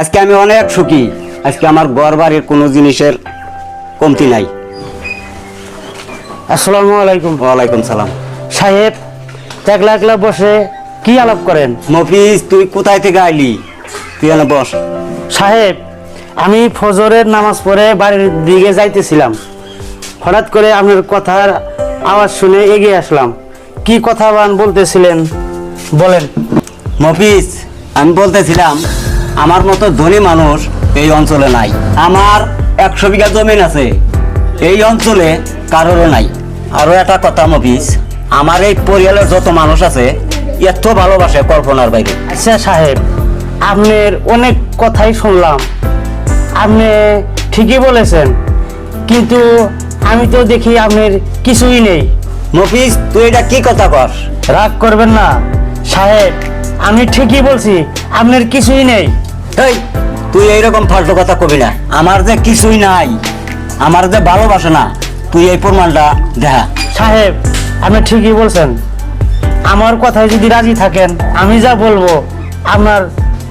আজকে আমি অনেক সুখী। আজকে আমার ঘর বাড়ির কোনো জিনিসের কমতি নাই। আসসালামু আলাইকুম। ওয়ালাইকুম সালাম। সাহেব একলা একলা বসে কি আলাপ করেন? মফিজ তুই কোথায় থেকে আইলি? তুই এনে বস। সাহেব আমি ফজরের নামাজ পড়ে বাড়ির দিকে যাইতেছিলাম। হঠাৎ করে আপনার কথার আওয়াজ শুনে এগিয়ে আসলাম। কি কথা বলতেছিলেন? বলেন। মফিজ আমি বলতেছিলাম আমার মতো ধনী মানুষ এই অঞ্চলে নাই। আমার একশো বিঘা জমিন আছে। এই অঞ্চলে কারোরও নাই। আরও একটা কথা মফিস আমার এই পরিয়ালের যত মানুষ আছে এত ভালোবাসে কল্পনার বাইরে। আচ্ছা সাহেব আপনার অনেক কথাই শুনলাম। আপনি ঠিকই বলেছেন কিন্তু আমি তো দেখি আপনার কিছুই নেই। মফিজ তুই এটা কি কথা কর রাগ করবেন না। সাহেব আমি ঠিকই বলছি আপনার কিছুই নেই। এই তুই এইরকম ফালতু কথা কবি না। আমার যে কিছুই নাই আমার যে ভালোবাসে না তুই এই প্রমাণটা দেখা। সাহেব আপনি ঠিকই বলছেন। আমার কথায় যদি রাজি থাকেন আমি যা বলব আপনার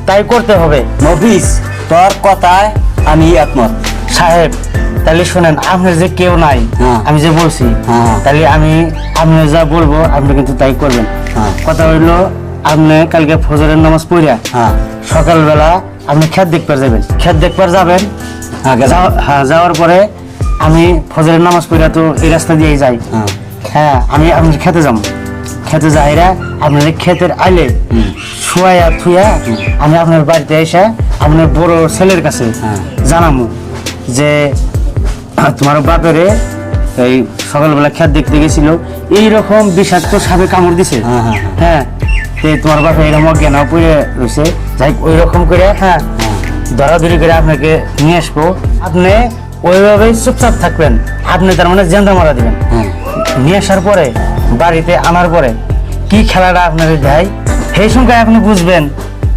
তাই করতে হবে। মফিজ তোর কথায় আমি একমত। সাহেব তাহলে শোনেন আপনার যে কেউ নাই হ্যাঁ। আমি যে বলছি হ্যাঁ। তাহলে আমি আপনি যা বলব আপনি কিন্তু তাই করবেন। হ্যাঁ। কথা হইল আপনি কালকে ফজরের নামাজ পড়িয়া সকালবেলা আপনি খেত দেখবার যাবেন। খেত দেখবার যাবেন হ্যাঁ, হ্যাঁ যাওয়ার পরে আমি ফজরের নামাজ পড়িয়া তো এই রাস্তা দিয়েই যাই। হ্যাঁ। হ্যাঁ আমি আপনার খেতে যাব। খেতে যাইরা আপনার খেতের আইলে শুয়াইয়া থুয়া আমি আপনার বাড়িতে এসে আপনার বড় ছেলের কাছে হ্যাঁ। জানামু যে তোমার বাপেরে এই সকালবেলা খেত দেখতে গেছিল। এইরকম বিষাক্ত সাপে কামড় দিছে। হ্যাঁ তোমার বাপে এরকম অজ্ঞান পড়ে রয়েছে। যাই ওই রকম করে হ্যাঁ। ধরাধরি করে আপনাকে নিয়ে আসব। আপনি ওইভাবেই চুপচাপ থাকবেন। আপনি তার মানে জেন্দা মারা দিবেন। হ্যাঁ। নিয়ে আসার পরে বাড়িতে আনার পরে কি খেলাটা আপনার দেয় সেই সংখ্যায় আপনি বুঝবেন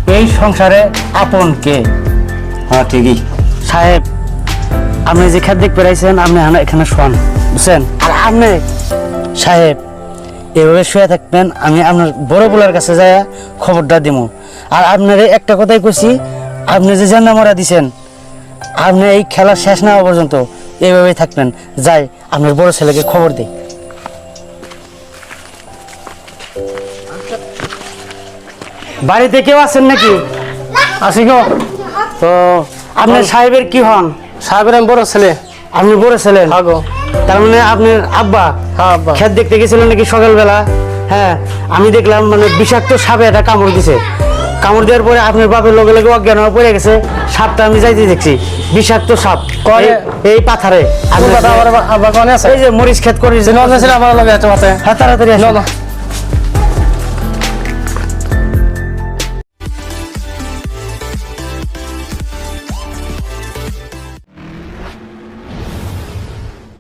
এই সংসারে আপন কে? হ্যাঁ ঠিকই। সাহেব আপনি যে খাদ্য পেরাইছেন আপনি এখানে শোয়ান বুঝছেন? আর আপনি সাহেব এভাবে শুয়ে থাকবেন, আমি আপনার বড় বলার কাছে যায় খবরটা দিব আর আপনার একটা কথাই কইছি, আপনি যে জানা মরা দিছেন, আপনি এই খেলা শেষ না হওয়া পর্যন্ত এইভাবেই থাকবেন। যাই, আপনার বড় ছেলেকে খবর দিই। বাড়িতে কেউ আছেন নাকি? আছি গো তো আপনার সাহেবের কি হন? সাহেবের আমি বড় ছেলে। আপনি বড় ছেলে? হ্যাঁ গো। তার মানে আপনার আব্বা খেত দেখতে গেছিলেন নাকি সকালবেলা? হ্যাঁ আমি দেখলাম মানে বিষাক্ত সাপে একটা কামড় দিছে। কামড় দেওয়ার পরে আপনার বাপের লগে লগে অজ্ঞান হয়ে পড়ে গেছে। সাপটা আমি যাইতে দেখছি বিষাক্ত সাপ। কয়- এই- পাথারে। আছে? এই যে মরিচ খেত করে নজর ছিল আমার লগে আছে মাতে হ্যাঁ তাড়াতাড়ি।